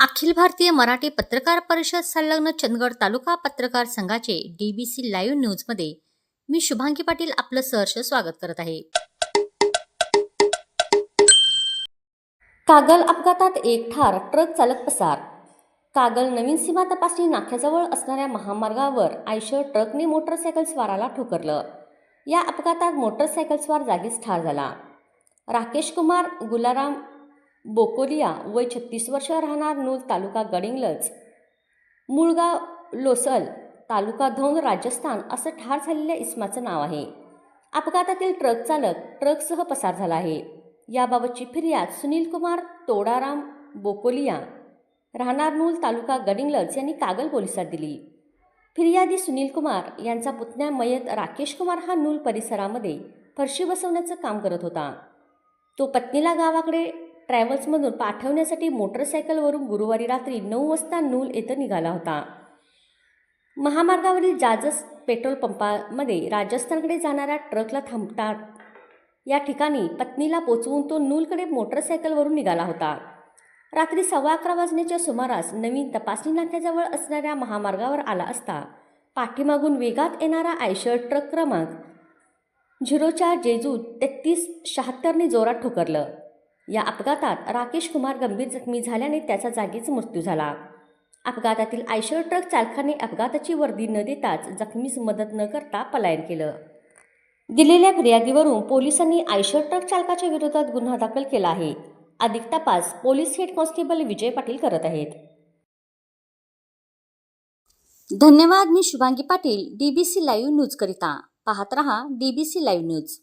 अखिल भारतीय मराठी पत्रकार परिषद संलग्न चंदगड तालुका पत्रकार संघाचे डीबीसी लाईव्ह न्यूजमध्ये मी शुभांगी पाटील आपलं सहर्ष स्वागत करत आहे. कागल अपघातात एक ठार ट्रक चालक पसार. कागल नवीन सीमा तपासणी नाक्याजवळ असणाऱ्या महामार्गावर आयशर ट्रकने मोटरसायकल स्वाराला ठोकरलं. या अपघातात मोटरसायकल स्वार जागीच ठार झाला. राकेश कुमार गुलाराम बोकोलिया वय छत्तीस वर्ष राहणार नूल तालुका गडिंग्लज. मुळगाव लोसल तालुका धौन राजस्थान असं ठार झालेल्या इस्माचं नाव आहे. अपघातातील ट्रक चालक ट्रकसह पसार झाला आहे. याबाबतची फिर्याद सुनील कुमार तोडाराम बोकोलिया राहणार नूल तालुका गडिंगलज यांनी कागल पोलिसात दिली. फिर्यादी सुनील कुमार यांचा पुतण्या मयत राकेश कुमार हा नूल परिसरामध्ये फरशी बसवण्याचं काम करत होता. तो पत्नीला गावाकडे ट्रॅव्हल्समधून पाठवण्यासाठी मोटरसायकलवरून गुरुवारी रात्री नऊ वाजता नूल येथे निघाला होता. महामार्गावरील जाजस पेट्रोल पंपामध्ये राजस्थानकडे जाणाऱ्या ट्रकला थांबतात. या ठिकाणी पत्नीला पोचवून तो नूलकडे मोटरसायकलवरून निघाला होता. रात्री सव्वा अकरा वाजण्याच्या सुमारास नवीन तपासणी नाक्याजवळ असणाऱ्या महामार्गावर आला असता पाठीमागून वेगात येणारा आयशर ट्रक क्रमांक झिरो चार जेजू तेहतीस शहात्तरने जोरात ठोकरलं. या अपघातात राकेश कुमार गंभीर जखमी झाल्याने त्याचा जागीच मृत्यू झाला. अपघातातील आयशर ट्रक चालकाने अपघाताची वर्दी न देताच जखमीस मदत न करता पलायन केलं. दिलेल्या फिर्यादीवरून पोलिसांनी आयशर ट्रक चालकाच्या विरोधात गुन्हा दाखल केला आहे. अधिक तपास police head constable Vijay Patil करत आहेत. धन्यवाद मी Shubhangi Patil DBC live news करिता. पाहत रहा डीबीसी लाईव्ह न्यूज